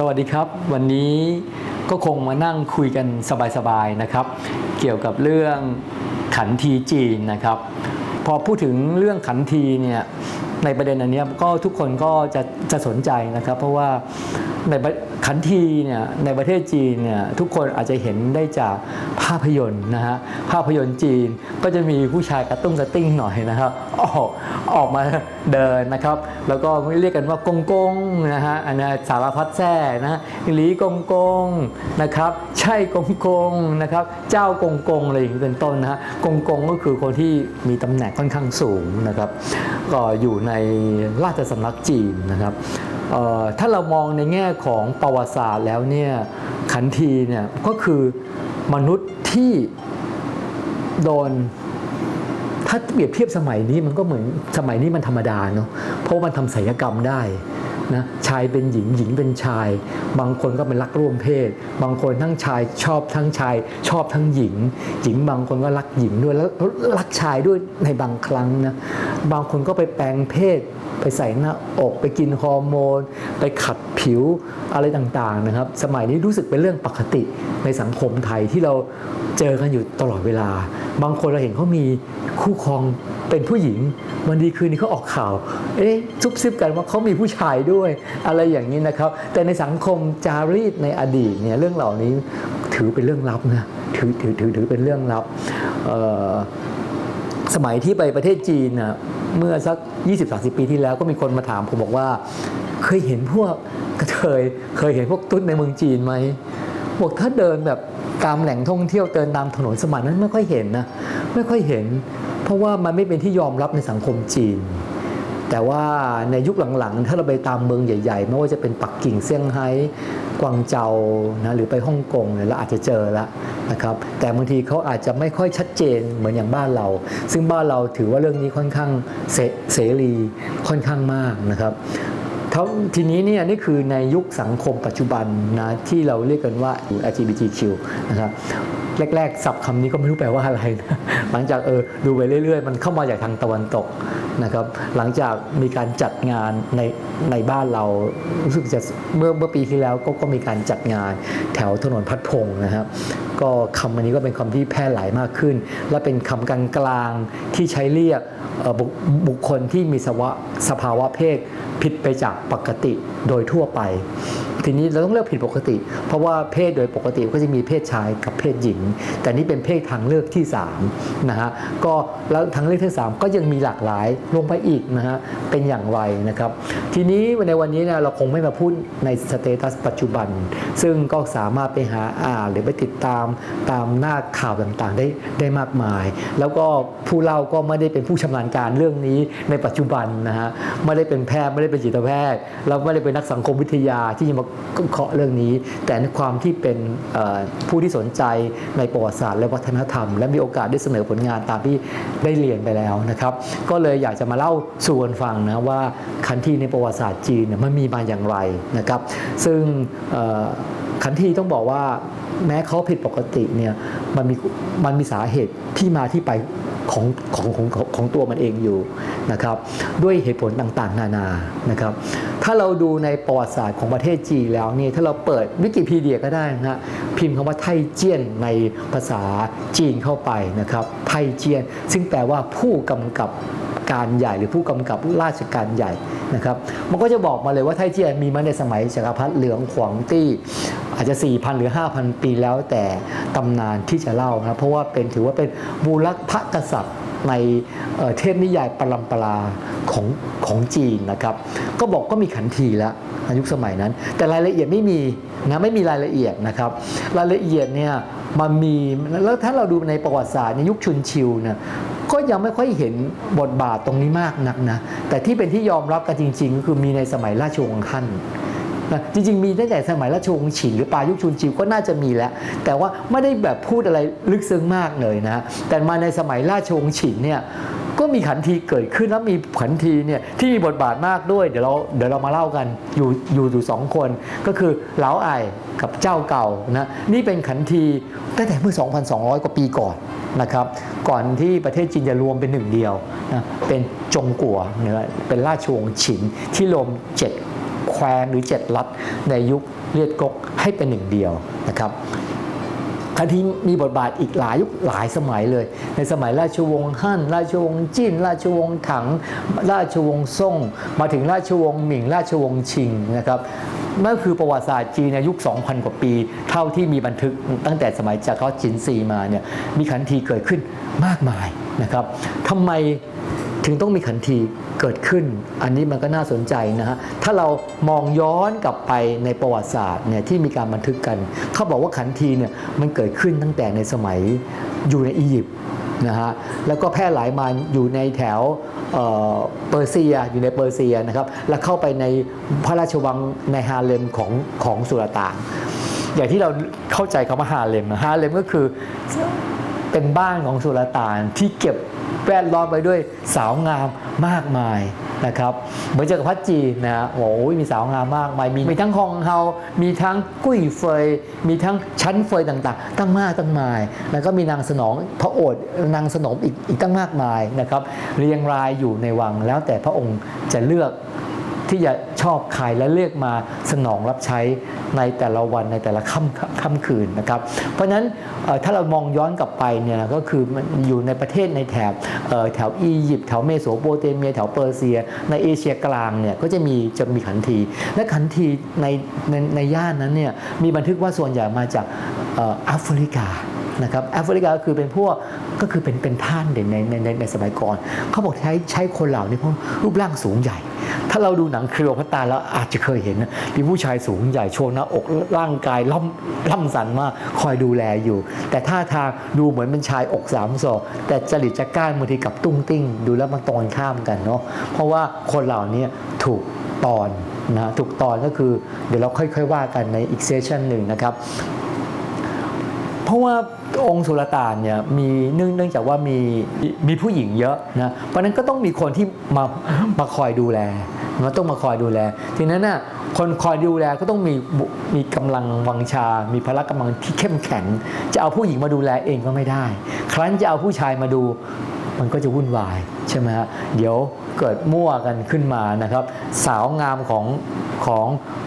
สวัสดีครับ วันนี้ก็คงมานั่งคุยกันสบายๆนะครับ เกี่ยวกับเรื่องขันทีจีนนะครับ พอพูดถึงเรื่องขันทีเนี่ยในประเด็นอันนี้ก็ทุกคนก็จะจะสนใจนะครับ เพราะว่าในขันทีเนี่ยในประเทศจีนเนี่ยทุกคนอาจจะเห็นได้จาก ภาพยนตร์นะฮะภาพยนตร์จีนก็จะมีผู้ชายกระตุ้งกระติ้งหน่อยนะครับ ออกออกมาเดินนะครับ แล้วก็เรียกกันว่ากงกงนะฮะอันนี้สารพัดแท้นะหลีกงกงนะครับ ใช่กงกงนะครับ เจ้ากงกงอะไรอย่างนี้เป็นต้นนะฮะกงกงก็คือคนที่มีตำแหน่งค่อนข้างสูงนะครับ ก็อยู่ในราชสำนักจีนนะครับถ้าเรามองในแง่ของประวัติศาสตร์แล้วเนี่ยขันทีเนี่ยก็คือมนุษย์ ที่โดนถ้าเปรียบเทียบสมัยนี้มันก็เหมือนสมัยนี้มันธรรมดาเนาะเพราะมันทำศัลยกรรมได้นะชายเป็นหญิงหญิงเป็นชาย บางคนก็เป็นรักร่วมเพศ บางคนทั้งชายชอบทั้งชายชอบทั้งหญิง หญิงบางคนก็รักหญิงด้วยแล้วรักชายด้วยในบางครั้งนะบางคนก็ไปแปลงเพศ ไปใส่หน้าอกไปกินฮอร์โมน ไปขัดผิวอะไรต่างๆนะครับ สมัยนี้รู้สึกเป็นเรื่องปกติในสังคมไทยที่เราเจอกันอยู่ตลอดเวลา บางคนเราเห็นเขามีคู่ครองเป็นผู้หญิง วันดีคืนนี้เขาออกข่าว เอ๊ะซุบซิบกันว่าเขามีผู้ชายด้วยอะไรอย่างนี้นะครับ แต่ในสังคมจารีตในอดีตเนี่ยเรื่องเหล่านี้ถือเป็นเรื่องลับนะถือถือถือถือเป็นเรื่องลับสมัยที่ไปประเทศจีนน่ะ เมื่อสัก 20-30 ปีที่แล้วก็มีคนมาถามผมบอกว่า เคยเห็นพวกกระเทยเคยเห็นพวกตุ๊ดในเมืองจีนไหมบอกถ้าเดินแบบตามแหล่งท่องเที่ยวเดินตามถนนสมัยนั้นไม่ค่อยเห็นนะไม่ค่อยเห็น เพราะว่ามันไม่เป็นที่ยอมรับในสังคมจีน แต่ว่าในยุคหลังๆ ถ้าเราไปตามเมืองใหญ่ๆ ไม่ว่าจะเป็นปักกิ่งเซี่ยงไฮ้กวางเจานะหรือไปฮ่องกงเนี่ยเราอาจจะเจอล้ว นะครับแต่บางทีเขาอาจจะไม่ค่อยชัดเจนเหมือนอย่างบ้านเรา ซึ่งบ้านเราถือว่าเรื่องนี้ค่อนข้างเสรีค่อนข้างมากนะครับทีนี้เนี่ยนี่คือในยุคสังคมปัจจุบันนะที่เราเรียกกันว่า LGBTQ นะครับ แรกๆศัพท์คำนี้ก็ไม่รู้แปลว่าอะไรนะหลังจากเออดูไปเรื่อยๆ มันเข้ามาจากทางตะวันตกนะครับ หลังจากมีการจัดงานในในบ้านเรารู้สึกจะเมื่อเมื่อปีที่แล้วก็ก็มีการจัดงานแถวถนนพัดพงษ์นะครับก็คำอันนี้ก็เป็นคำที่แพร่หลายมากขึ้น และเป็นคำกลางๆที่ใช้เรียกบุคบุคคลที่มีสภาวะเพศผิดไปจากปกติโดยทั่วไป ทีนี้เราต้องเลือกผิดปกติ เพราะว่าเพศโดยปกติก็จะมีเพศชายกับเพศหญิง แต่นี่เป็นเพศทางเลือกที่3นะฮะก็แล้วทางเลือกที่ 3 ก็ยังมีหลากหลายลงไปอีกนะฮะเป็นอย่างไรนะครับ ทีนี้ในวันนี้เนี่ยเราคงไม่มาพูดในสเตตัสปัจจุบัน ซึ่งก็สามารถไปหาอ่านหรือไปติดตามตามหน้าข่าวต่างๆได้ได้มากมาย แล้วก็ผู้เล่าก็ไม่ได้เป็นผู้ชำนาญการเรื่องนี้ในปัจจุบันนะฮะไม่ได้เป็นแพทย์ไม่ได้เป็นจิตแพทย์แล้วไม่ได้เป็นนักสังคมวิทยาที่จะมาเคาะเรื่องนี้ แต่ในความที่เป็นผู้ที่สนใจในประวัติศาสตร์และวัฒนธรรม และมีโอกาสได้เสนอผลงานตามที่ได้เรียนไปแล้วนะครับ ก็เลยอยากจะมาเล่าสู่กันฟังนะว่าคันที่ในประวัติศาสตร์จีนมันมีมาอย่างไรนะครับ ซึ่งเอ่อขันที่ต้องบอกว่าแม้เขาผิดปกติเนี่ยมันมีมันมีสาเหตุที่มาที่ไปของของของของของตัวมันเองอยู่นะครับ ด้วยเหตุผลต่างๆ นานานะครับ ถ้าเราดูในประวัติศาสตร์ของประเทศจีนแล้วนี่ถ้าเราเปิดวิกิพีเดียก็ได้นะฮะพิมพ์คำว่าไทเจียนในภาษาจีนเข้าไปนะครับไทเจียน ซึ่งแปลว่าผู้กำกับการใหญ่หรือผู้กำกับราชการใหญ่นะครับมันก็จะบอกมาเลยว่าไทเจียนมีมาในสมัยจักรพรรดิเหลืองขวางตี้อาจจะ 4,000 หรือ 5,000 ปีแล้วแต่ตำนานที่จะเล่านะเพราะว่าเป็นถือว่าเป็นบูรพกษัตริย์ ในเทพนิยายปรัมปราของของจีนนะครับ ก็บอกก็มีขันทีแล้วในยุคสมัยนั้น แต่รายละเอียดไม่มีนะไม่มีรายละเอียดนะครับ รายละเอียดเนี่ยมันมีแล้วถ้าเราดูในประวัติศาสตร์ในยุคชุนชิวเนี่ยก็ยังไม่ค่อยเห็นบทบาทตรงนี้มากนักนะแต่ที่เป็นที่ยอมรับกันจริงๆก็คือมีในสมัยราชวงศ์ฮั่น นะจริงๆ มีตั้งแต่สมัยราชวงศ์ฉินหรือปลายยุคชุนจิวก็น่าจะมีแล้ว แต่ว่าไม่ได้แบบพูดอะไรลึกซึ้งมากเลยนะ แต่มาในสมัยราชวงศ์ฉินเนี่ยก็มีขันทีเกิดขึ้นแล้วมีขันทีเนี่ยที่มีบทบาทมากด้วย เดี๋ยวเราเดี๋ยวเรามาเล่ากันอยู่อยู่อยู่สองคน ก็คือเหลาไอกับเจ้าเก่านะนี่เป็นขันทีตั้งแต่เมื่อ 2,200 กว่าปีก่อนนะครับก่อนที่ประเทศจีนจะรวมเป็นหนึ่งเดียวนะเป็นจงกัวเนี่ยเป็นราชวงศ์ฉินที่รวมเจ็ด แคว้นหรือเจ็ดรัฐในยุคเลียดกกให้เป็นหนึ่งเดียวนะครับคันทีมีบทบาทอีกหลายยุคหลายสมัยเลย ในสมัยราชวงศ์ฮั่น ราชวงศ์จิ้นราชวงศ์ถัง ราชวงศ์ซ่ง มาถึงราชวงศ์หมิง ราชวงศ์ชิงนะครับนั่นคือประวัติศาสตร์จีนในยุค 2,000 กว่าปี เท่าที่มีบันทึกตั้งแต่สมัยจากรจินซีมาเนี่ยมีขันทีเกิดขึ้นมากมายนะครับทำไม ถึงต้องมีขันทีเกิดขึ้น อันนี้มันก็น่าสนใจนะฮะ ถ้าเรามองย้อนกลับไปในประวัติศาสตร์เนี่ยที่มีการบันทึกกัน เขาบอกว่าขันทีเนี่ยมันเกิดขึ้นตั้งแต่ในสมัยอยู่ในอียิปต์นะฮะ แล้วก็แพร่หลายมาอยู่ในแถวเเปอร์เซียอยู่ในเปอร์เซียนะครับ แล้วเข้าไปในพระราชวังในฮาเลมของของสุลต่าน อย่างที่เราเข้าใจคำว่าฮาเลม ฮาเลมก็คือเป็นบ้านของสุลต่านที่เก็บ แวดล้อมไปด้วยสาวงามมากมายนะครับเหมือนจักรพรรดิจีนนะฮะโอ้ยมีสาวงามมากมายมีมีทั้งฮองเฮา มีทั้งกุ้ยเฟย มีทั้งชั้นเฟยต่างๆ ตั้งมากตั้งมาย แล้วก็มีนางสนองพระโอษฐ์นางสนมอีกอีกตั้งมากมายนะครับเรียงรายอยู่ในวังแล้วแต่พระองค์จะเลือก ที่จะชอบใครและเรียกมาสนองรับใช้ในแต่ละวันในแต่ละค่ำค่ำคืนนะครับ เพราะฉะนั้นถ้าเรามองย้อนกลับไปเนี่ยก็คือมันอยู่ในประเทศในแถบแถวอียิปต์แถวเมโสโปเตเมียแถวเปอร์เซีย ในเอเชียกลางเนี่ยก็จะมีจะมีขันทีและขันทีในในในย่านนั้นเนี่ยมีบันทึกว่าส่วนใหญ่มาจากแอฟริกานะครับแอฟริกาก็คือเป็นพวกก็คือเป็นเป็นท่านเด่นในในในสมัยก่อน เขาบอกใช้ใช้คนเหล่านี้เพราะรูปร่างสูงใหญ่ ถ้าเราดูหนังเคลีโอพัตตราแล้วอาจจะเคยเห็นนะมีผู้ชายสูงใหญ่โชว์หน้าอกร่างกายล่ำล่ำสันมากคอยดูแลอยู่ แต่ท่าทางดูเหมือนเป็นชายอกสามศอกแต่จริตจักร้านบางทีกับตุ้งติ้ง ดูแล้วมันตรงกันข้ามกันเนาะเพราะว่าคนเหล่านี้ถูกตอนนะถูกตอนก็คือเดี๋ยวเราค่อยๆว่ากันในอีกเซสชันหนึ่งนะครับ เพราะว่าองค์สุลต่านเนี่ยมีเนื่องเนื่องจากว่ามีมีผู้หญิงเยอะนะเพราะนั้นก็ต้องมีคนที่มามาคอยดูแลมันต้องมาคอยดูแล ทีนั้นน่ะคนคอยดูแลก็ต้องมีมีกำลังวังชา มีพละกำลังที่เข้มแข็ง จะเอาผู้หญิงมาดูแลเองก็ไม่ได้ ครั้นจะเอาผู้ชายมาดู มันก็จะวุ่นวายใช่ไหมฮะเดี๋ยวเกิดมั่วกันขึ้นมานะครับ สาวงามของของ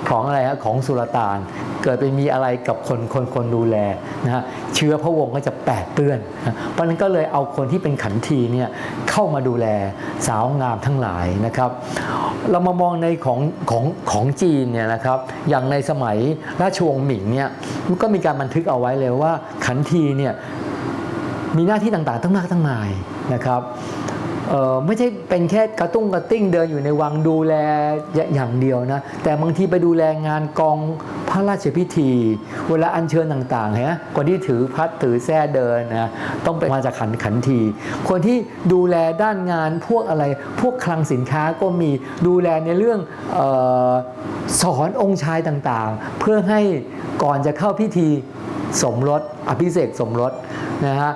ของอะไรฮะของสุลต่าน เกิดไปมีอะไรกับคนคนคนดูแลนะฮะเชื้อพระวงศ์ก็จะแปดเปื้อนนะเพราะนั้นก็เลยเอาคนที่เป็นขันทีเนี่ยเข้ามาดูแลสาวงามทั้งหลายนะครับ เรามามองในของของของจีนเนี่ยนะครับอย่างในสมัยราชวงศ์หมิงเนี่ยมันก็มีการบันทึกเอาไว้เลยว่าขันทีเนี่ยมีหน้าที่ต่างๆทั้งมากทั้งมายนะครับเอ่อไม่ใช่เป็นแค่กระตุ้งกระติ้งเดินอยู่ในวังดูแลอย่างเดียวนะ แต่บางทีไปดูแลงานกอง พระราชพิธี เวลาอัญเชิญต่างๆฮะคนที่ถือพัดถือแส้เดินนะต้องเป็นมาจากขันขันที คนที่ดูแลด้านงานพวกอะไรพวกคลังสินค้าก็มีดูแลในเรื่องออสอนองค์ชายต่างๆ เพื่อให้ก่อนจะเข้าพิธีสมรสอภิเษกสมรสนะฮะ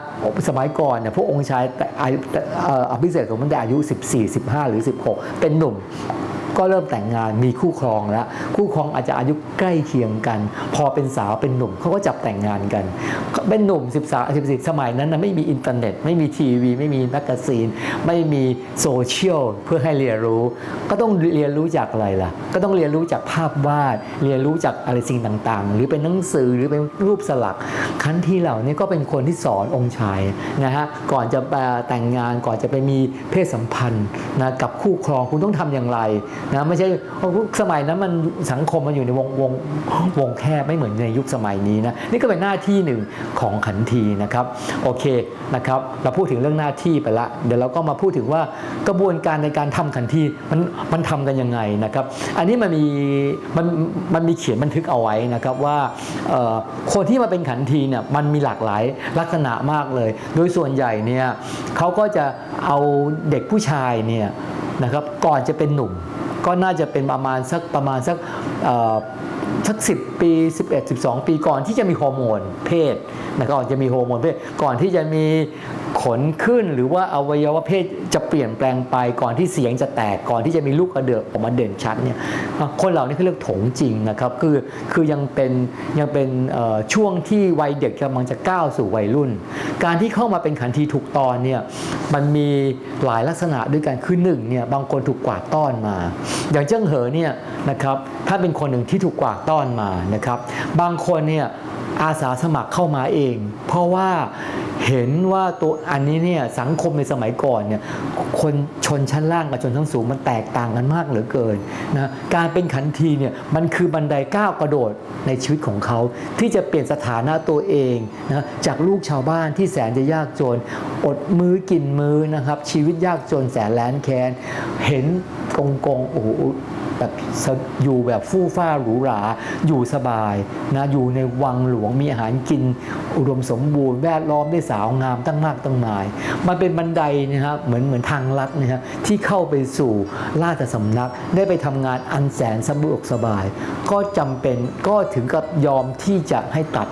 สมัยก่อนเนี่ยพวกองค์ชายแต่อายุแต่เอ่ออภิเษกสมรสแต่อายุ 14 15 หรือ 16 เป็นหนุ่ม ก็เริ่มแต่งงานมีคู่ครองแล้ว คู่ครองอาจจะอายุใกล้เคียงกัน พอเป็นสาวเป็นหนุ่มเขาก็จับแต่งงานกัน เป็นหนุ่ม 13 14 สมัยนั้นนะไม่มีอินเทอร์เน็ต ไม่มีทีวี ไม่มีแมกกาซีน ไม่มีโซเชียลเพื่อให้เรียนรู้ ก็ต้องเรียนรู้จากอะไรล่ะ ก็ต้องเรียนรู้จากภาพวาด เรียนรู้จากอะไรสิ่งต่างๆ หรือเป็นหนังสือหรือเป็นรูปสลักคันที่เหล่านี้ก็เป็นคนที่สอนองค์ชายนะฮะก่อนจะแต่งงานก่อนจะไปมีเพศสัมพันธ์นะกับคู่ครองคุณต้องทำอย่างไรนะไม่ใช่สมัยนั้นมันสังคมมันอยู่ในวงวงวงแคบไม่เหมือนในยุคสมัยนี้นะนี่ก็เป็นหน้าที่หนึ่งของขันทีนะครับโอเคนะครับเราพูดถึงเรื่องหน้าที่ไปละเดี๋ยวเราก็มาพูดถึงว่ากระบวนการในการทำขันทีมันมันทำกันยังไงนะครับอันนี้มันมีมันมันมีเขียนบันทึกเอาไว้นะครับว่าคนที่มาเป็นขันทีเนี่ยมันมีหลากหลายลักษณะมากเลย โดยส่วนใหญ่เนี่ยเขาก็จะเอาเด็กผู้ชายเนี่ยนะครับก่อนจะเป็นหนุ่ม ก็น่าจะเป็นประมาณสักประมาณสักสักสิปี 11 12 ปีก่อนที่จะมีฮอร์โมนเพศนะครับก่อนจะมีฮอร์โมนเพศก่อนที่จะมี ขนขึ้นหรือว่าอวัยวะเพศจะเปลี่ยนแปลงไปก่อนที่เสียงจะแตกก่อนที่จะมีลูกกระเดือกออกมาเด่นชัดเนี่ยคนเหล่านี้เขาเรียกโถงจริงนะครับคือคือยังเป็นยังเป็นช่วงที่วัยเด็กกำลังจะก้าวสู่วัยรุ่น การที่เข้ามาเป็นขันทีถูกตอนเนี่ยมันมีหลายลักษณะด้วยกันคือหนึ่งเนี่ยบางคนถูกกวาดต้อนมา อย่างเจิ้งเหอเนี่ยนะครับถ้าเป็นคนหนึ่งที่ถูกกวาดต้อนมานะครับ บางคนเนี่ยอาสาสมัครเข้ามาเอง เพราะว่า เห็นว่าตัวอันนี้เนี่ยสังคมในสมัยก่อนเนี่ยคนชนชั้นล่างกับชนชั้นสูงมันแตกต่างกันมากเหลือเกินนะการเป็นขันทีเนี่ยมันคือบันไดก้าวกระโดดในชีวิตของเขาที่จะเปลี่ยนสถานะตัวเองนะจากลูกชาวบ้านที่แสนจะยากจน อดมือกินมือนะครับชีวิตยากจนแสนแล้นแค้นเห็นกงกงโอ้โห แบบอยู่แบบฟู่ฟ้าหรูหรา อยู่สบายนะอยู่ในวังหลวงมีอาหารกิน อุดมสมบูรณ์แวดล้อมด้วยสาวงามตั้งมากตั้งหมาย มันเป็นบันไดนะครับเหมือนเหมือนทางลัดนะฮะที่เข้าไปสู่ราชสำนักได้ไปทำงานอันแสนสะดวกสบาย ก็จำเป็นก็ถึงกับยอมที่จะให้ตัด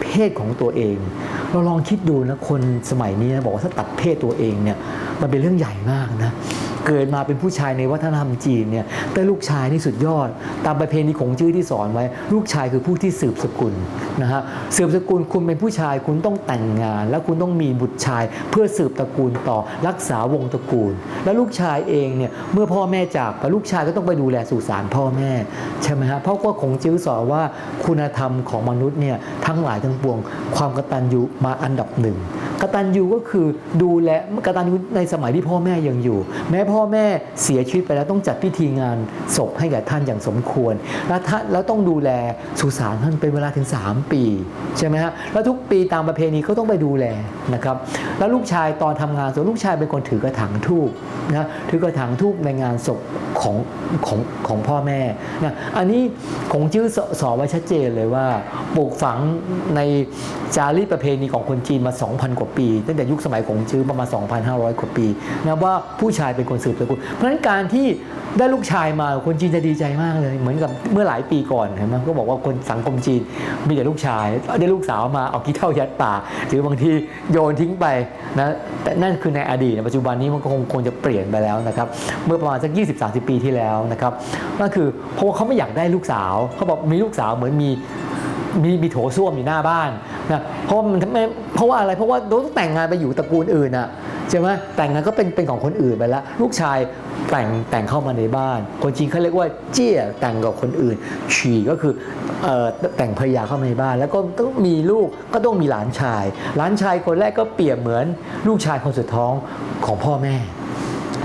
เพศของตัวเอง เราลองคิดดูนะคนสมัยนี้นะบอกว่าถ้าตัดเพศตัวเองเนี่ยมันเป็นเรื่องใหญ่มากนะ เกิดมาเป็นผู้ชายในวัฒนธรรมจีนเนี่ยแต่ลูกชายนี่สุดยอด ตามประเพณีของจื้อที่สอนไว้ ลูกชายคือผู้ที่สืบสกุลนะฮะสืบสกุลคุณเป็นผู้ชายคุณต้องแต่งงาน แล้วคุณต้องมีบุตรชาย เพื่อสืบตระกูลต่อรักษาวงตระกูล แล้วลูกชายเองเนี่ยเมื่อพ่อแม่จากไปลูกชายก็ต้องไปดูแลสุสานพ่อแม่ใช่ไหมฮะเพราะว่าของจื้อสอนว่าคุณธรรมของมนุษย์เนี่ยทั้งหลายทั้งปวง ความกตัญญูมาอันดับหนึ่ง กตัญญูก็คือดูแลกตัญญูในสมัยที่พ่อแม่ยังอยู่ แม้พ่อแม่เสียชีวิตไปแล้วต้องจัดพิธีงานศพให้กับท่านอย่างสมควร แล้วท่านแล้วต้องดูแลสุสานท่านเป็นเวลาถึง 3 ปีใช่ไหมฮะแล้วทุกปีตามประเพณีก็ต้องไปดูแลนะครับแล้วลูกชายตอนทำงานส่วนลูกชายเป็นคนถือกระถางทูบนะถือกระถางทูบในงานศพ ของของของพ่อแม่นะอันนี้ของจื้อสสอนไว้ชัดเจนเลยว่าปลูกฝังในจารีตประเพณีของคนจีนมา 2,000 กว่าปี ตั้งแต่ยุคสมัยของจื้อประมาณ 2,500 กว่าปีนะว่าผู้ชายเป็นคนสืบสกุลเพราะฉะนั้นการที่ได้ลูกชายมาคนจีนจะดีใจมากเลย เหมือนกับเมื่อหลายปีก่อนเห็นไหมก็บอกว่าคนสังคมจีนมีแต่ลูกชาย ได้ลูกสาวมาเอาขี้เท่ายัดปากหรือบางทีโยนทิ้งไปนะแต่นั่นคือในอดีตปัจจุบันนี้มันก็คงคงจะเปลี่ยนไปแล้วนะครับเมื่อประมาณสัก 20-30 ปีที่แล้วนะครับนั่นคือเพราะว่าเขาไม่อยากได้ลูกสาวเขาบอกมีลูกสาวเหมือนมีมีมีโถส้วมอยู่หน้าบ้านนะเพราะมันไม่เพราะว่าอะไรเพราะว่าต้องแต่งงานไปอยู่ตระกูลอื่นอะใช่ไหมแต่งงานก็เป็นเป็นของคนอื่นไปแล้วลูกชายแต่งแต่งเข้ามาในบ้าน คนจีนเขาเรียกว่าเจี้ยแต่งกับคนอื่น ฉี่ก็คือเอ่อแต่งภรรยาเข้ามาในบ้าน แล้วก็ต้องมีลูกก็ต้องมีหลานชาย หลานชายคนแรกก็เปรียบเหมือนลูกชายคนสุดท้องของพ่อแม่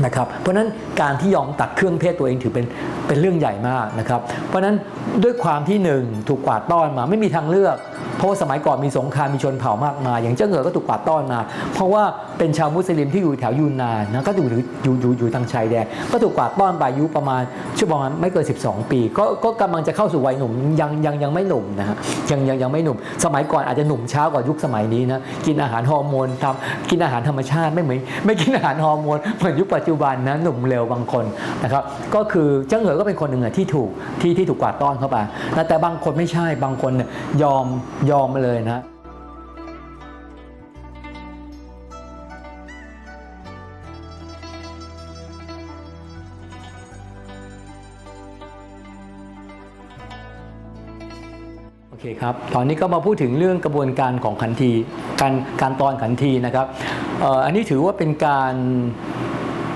นะครับเพราะฉะนั้นการที่ยอมตัดเครื่องเพศตัวเองถือเป็นเป็นเรื่องใหญ่มากนะครับ เพราะฉะนั้นด้วยความที่หนึ่งถูกกวาดต้อนมาไม่มีทางเลือก เพราะว่าสมัยก่อนมีสงครามมีชนเผ่ามากมายอย่างเจ้าเหงือก็ถูกกวาดต้อนมา เพราะว่าเป็นชาวมุสลิมที่อยู่แถวยูนนานนะก็อยู่อยู่อยู่อยู่ทางชายแดนก็ถูกกวาดต้อนไปอายุประมาณช่วงประมาณไม่เกิน12 ปี ก็ก็กำลังจะเข้าสู่วัยหนุ่มยังยังยังไม่หนุ่มนะฮะยังยังยังไม่หนุ่ม สมัยก่อนอาจจะหนุ่มช้ากว่ายุคสมัยนี้นะกินอาหารฮอร์โมนทำกินอาหารธรรมชาติไม่เหมือนไม่กินอาหารฮอร์โมนเหมือนยุคปัจจุบันนะหนุ่มเร็วบางคนนะครับก็คือเจ้าเหงือก็เป็นคนหนึ่งที่ถูกที่ที่ถูกกวาดต้อนเข้าไปแต่บางคนไม่ใช่บางคนเนี่ยยอมยอมมาเลยนะ คครับ ตอนนี้ก็มาพูดถึงเรื่องกระบวนการของขันทีการการตอนขันทีนะครับอันนี้ถือว่าเป็นการ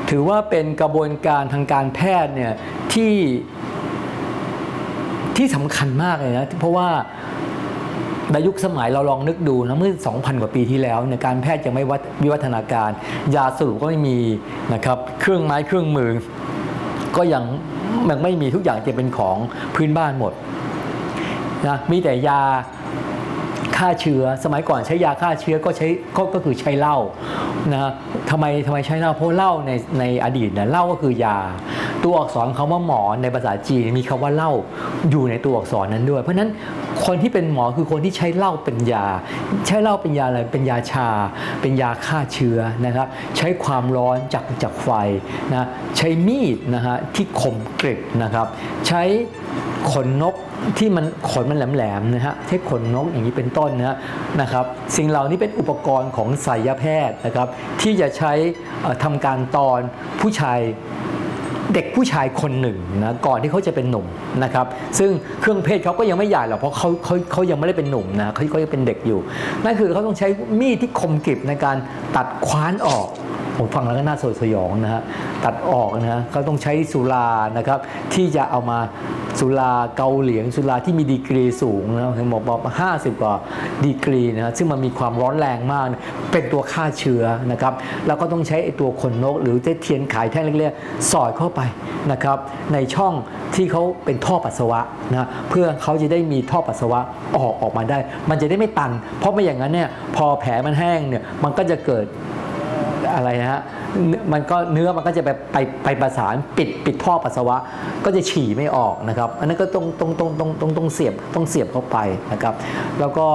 ถือว่าเป็นกระบวนการทางการแพทย์เนี่ยที่ที่สำคัญมากเลยนะเพราะว่าในยุคสมัยเราลองนึกดูนะเมื่อ 2,000 กว่าปีที่แล้วเนี่ยการแพทย์ยังไม่วัดวิวัฒนาการ ยาสรุปก็ไม่มีนะครับเครื่องไม้เครื่องมือ ก็ยังยังไม่มีทุกอย่างจะเป็นของพื้นบ้านหมด นะมีแต่ยาฆ่าเชื้อสมัยก่อนใช้ยาฆ่าเชื้อก็ใช้ก็ก็คือใช้เหล้านะทำไมทำไมใช้เหล้าเพราะเหล้าในในอดีตเนี่ยเหล้าก็คือยา ตัวอักษรคำว่าหมอในภาษาจีนมีคำว่าเหล้าอยู่ในตัวอักษรนั้นด้วย เพราะฉะนั้นคนที่เป็นหมอคือคนที่ใช้เหล้าเป็นยา ใช้เหล้าเป็นยาอะไรเป็นยาชา เป็นยาฆ่าเชื้อนะครับ ใช้ความร้อนจากจากไฟนะใช้มีดนะฮะที่คมกริบนะครับ ใช้ขนนกที่มันขนมันแหลมๆนะฮะใช้ขนนกอย่างนี้เป็นต้นนะนะครับ สิ่งเหล่านี้เป็นอุปกรณ์ของไสยแพทย์นะครับ ที่จะใช้เอ่อทำการตอนผู้ชาย เด็กผู้ชายคนหนึ่งนะก่อนที่เขาจะเป็นหนุ่มนะครับซึ่งเครื่องเพศเขาก็ยังไม่ใหญ่หรอกเพราะเขาเขาเขายังไม่ได้เป็นหนุ่มนะเขาเขายังเป็นเด็กอยู่นั่นคือเขาต้องใช้มีดที่คมกริบในการตัดคว้านออก ผมฟังแล้วก็น่าสยดสยองนะฮะตัดออกนะฮะเขาต้องใช้สุรานะครับ ที่จะเอามาสุราเกาเหลียงสุราที่มีดีกรีสูงนะเห็นบอกบอกห้าสิบกว่าดีกรีนะฮะซึ่งมันมีความร้อนแรงมาก เป็นตัวฆ่าเชื้อนะครับแล้วก็ต้องใช้ตัวขนนก หรือเทียนขายแท่งเล็กๆ สอดเข้าไปนะครับ ในช่องที่เขาเป็นท่อปัสสาวะนะเพื่อเขาจะได้มีท่อปัสสาวะออกออกมาได้ มันจะได้ไม่ตัน เพราะไม่อย่างนั้นเนี่ยพอแผลมันแห้งเนี่ยมันก็จะเกิด อะไรฮะมันก็เนื้อมันก็จะไปไปไปประสานปิดปิดท่อปัสสาวะก็จะฉี่ไม่ออกนะครับ อันนั้นก็ต้องต้องต้องต้องต้องต้องเสียบต้องเสียบเข้าไปนะครับ แล้วก็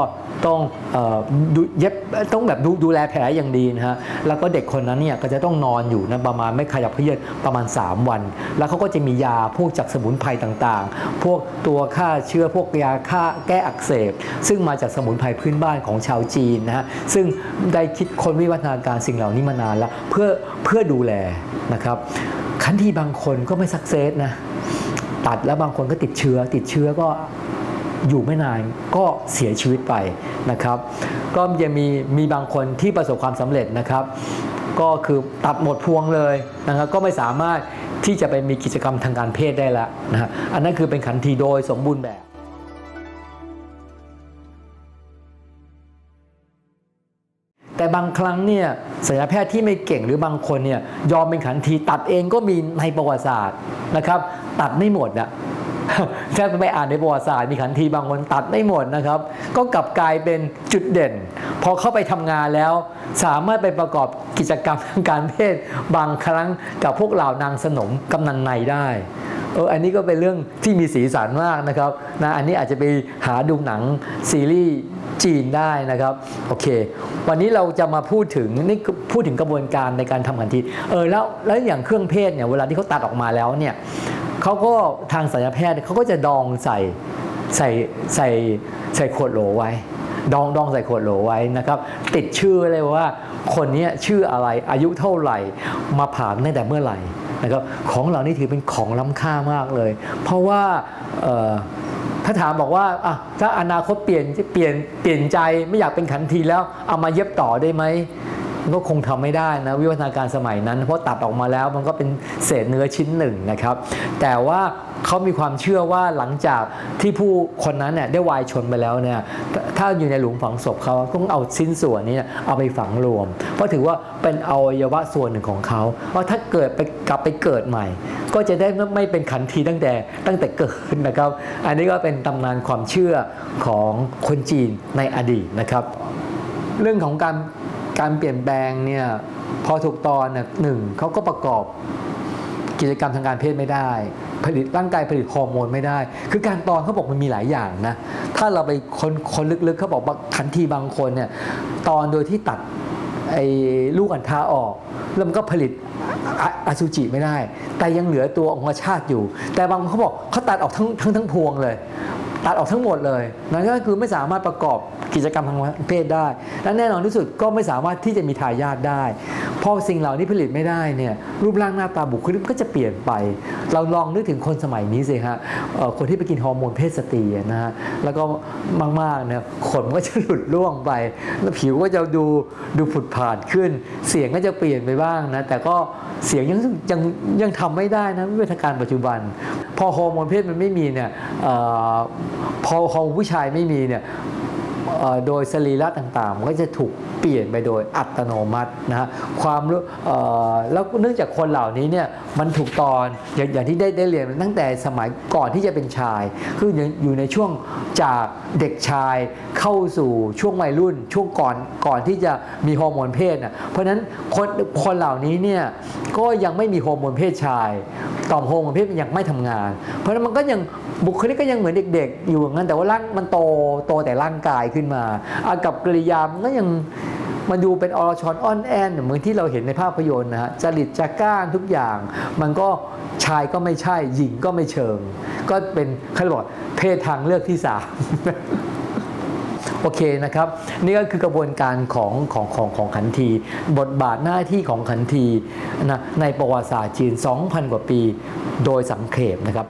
ต้องเอ่อดูเย็บต้องแบบดูดูแลแผลอย่างดีนะฮะแล้วก็เด็กคนนั้นเนี่ยก็จะต้องนอนอยู่นะประมาณไม่ขยับเขยื้อนประมาณ 3 วัน แล้วเขาก็จะมียาพวกจากสมุนไพรต่างๆ พวกตัวฆ่าเชื้อพวกยาฆ่าแก้อักเสบ ซึ่งมาจากสมุนไพรพื้นบ้านของชาวจีนนะฮะซึ่งได้คิดค้นวิวัฒนาการสิ่งเหล่านี้มานานแล้วเพื่อเพื่อดูแลนะครับคันที่บางคนก็ไม่สักเซสนะตัดแล้วบางคนก็ติดเชื้อ ติดเชื้อก็อยู่ไม่นานก็เสียชีวิตไปนะครับ ก็จะมีมีบางคนที่ประสบความสำเร็จนะครับ ก็คือตัดหมดพวงเลยนะครับก็ไม่สามารถที่จะไปมีกิจกรรมทางการเพศได้แล้วนะฮะอันนั้นคือเป็นขันทีโดยสมบูรณ์แบบ แต่บางครั้งเนี่ยศัลยแพทย์ที่ไม่เก่งหรือบางคนเนี่ยยอมเป็นขันทีตัดเองก็มีในประวัติศาสตร์นะครับ ตัดไม่หมดอะถ้าไปอ่านในประวัติศาสตร์มีขันทีบางคนตัดไม่หมดนะครับ ก็กลับกลายเป็นจุดเด่น พอเข้าไปทำงานแล้ว สามารถไปประกอบกิจกรรมทางการเพศบางครั้งกับพวกเหล่านางสนมกำนันในได้เอออันนี้ก็เป็นเรื่องที่มีสีสันมากนะครับนะอันนี้อาจจะไปหาดูหนังซีรีส์ จีนได้นะครับโอเค วันนี้เราจะมาพูดถึงนี่พูดถึงกระบวนการในการทำขันทีเออแล้วแล้วอย่างเครื่องเพศเนี่ยเวลาที่เขาตัดออกมาแล้วเนี่ยเขาก็ทางศัลยแพทย์เขาก็จะดองใส่ใส่ใส่ใส่ขวดโหลไว้ ดองดองใส่ขวดโหลไว้นะครับติดชื่อเลยว่าคนนี้ชื่ออะไรอายุเท่าไหร่มาผ่านตั้งแต่เมื่อไหร่นะครับของเหล่านี้ถือเป็นของล้ำค่ามากเลย เพราะว่า ถ้าถามบอกว่าอะถ้าอนาคตเปลี่ยนเปลี่ยนเปลี่ยนใจไม่อยากเป็นขันทีแล้วเอามาเย็บต่อได้ไหม ก็คงทำไม่ได้นะวิวัฒนาการสมัยนั้น เพราะตัดออกมาแล้วมันก็เป็นเศษเนื้อชิ้นหนึ่งนะครับ แต่ว่าเขามีความเชื่อว่าหลังจากที่ผู้คนนั้นเนี่ยได้วายชนไปแล้วเนี่ยถ้าอยู่ในหลุมฝังศพเขาต้องเอาชิ้นส่วนนี้เนี่ยเอาไปฝังรวม เพราะถือว่าเป็นอวัยวะส่วนหนึ่งของเขาว่าถ้าเกิดไปกลับไปเกิดใหม่ ก็จะได้ไม่เป็นขันทีตั้งแต่ตั้งแต่เกิดนะครับ อันนี้ก็เป็นตำนานความเชื่อของคนจีนในอดีตนะครับ เรื่องของการ การเปลี่ยนแปลงเนี่ยพอถูกตอนน่ะหนึ่งเขาก็ประกอบกิจกรรมทางการเพศไม่ได้ ผลิตร่างกายผลิตฮอร์โมนไม่ได้ คือการตอนเขาบอกมันมีหลายอย่างนะ ถ้าเราไปคนคนลึกๆเขาบอกว่าทันทีบางคนเนี่ยตอนโดยที่ตัดไอ้ลูกอัณฑาออก แล้วมันก็ผลิตอะอสุจิไม่ได้ แต่ยังเหลือตัวองคชาตอยู่ แต่บางคนเขาบอกเขาตัดออกทั้งทั้งทั้งพวงเลย ตัดออกทั้งหมดเลยนั่นก็คือไม่สามารถประกอบกิจกรรมทางเพศได้ และแน่นอนที่สุดก็ไม่สามารถที่จะมีทายาทได้ อสิ่งเหล่านี้ผลิตไม่ได้เนี่ยรูปร่างหน้าตาบุคลิกก็จะเปลี่ยนไป เราลองนึกถึงคนสมัยนี้สิฮะคนที่ไปกินฮอร์โมนเพศสตรีนะฮะแล้วก็มากๆเนี่ยขนก็จะหลุดร่วงไป แล้วผิวก็จะดูดูผุดผาดขึ้น เสียงก็จะเปลี่ยนไปบ้างนะแต่ก็เสียงยังยังยังทำไม่ได้นะวิวัฒนาการปัจจุบัน พอฮอร์โมนเพศมันไม่มีเนี่ยออพอฮอร์โมนผู้ชายไม่มีเนี่ย โดยสรีระต่างๆมันก็จะถูกเปลี่ยนไปโดยอัตโนมัตินะฮะความรู้แล้วเนื่องจากคนเหล่านี้เนี่ยมันถูกตอนอย่างอย่างที่ได้ได้เรียนตั้งแต่สมัยก่อนที่จะเป็นชาย คืออยู่อยู่ในช่วงจากเด็กชายเข้าสู่ช่วงวัยรุ่นช่วงก่อนก่อนที่จะมีฮอร์โมนเพศนะเพราะฉะนั้นคนคนเหล่านี้เนี่ยก็ยังไม่มีฮอร์โมนเพศชาย ต่อมฮอร์โมนเพศมันยังไม่ทำงาน เพราะนั้นมันก็ยังบุคลิกก็ยังเหมือนเด็ก ๆ อยู่อย่างนั้นแต่ว่าร่างมันโตโตแต่ร่างกายขึ้นมาอากับกิริยามันก็ยังมันดูเป็นอรชรอ้อนแอนเหมือนที่เราเห็นในภาพยนตร์นะฮะจริตจักร้านทุกอย่าง มันก็ชายก็ไม่ใช่หญิงก็ไม่เชิง ก็เป็นเขาเรียกเพศทางเลือกที่สาม โอเคนะครับ นี่ก็คือกระบวนการของของของของขันที บทบาทหน้าที่ของขันทีนะในประวัติศาสตร์จีน 2,000 กว่าปี โดยสังเขปนะครับ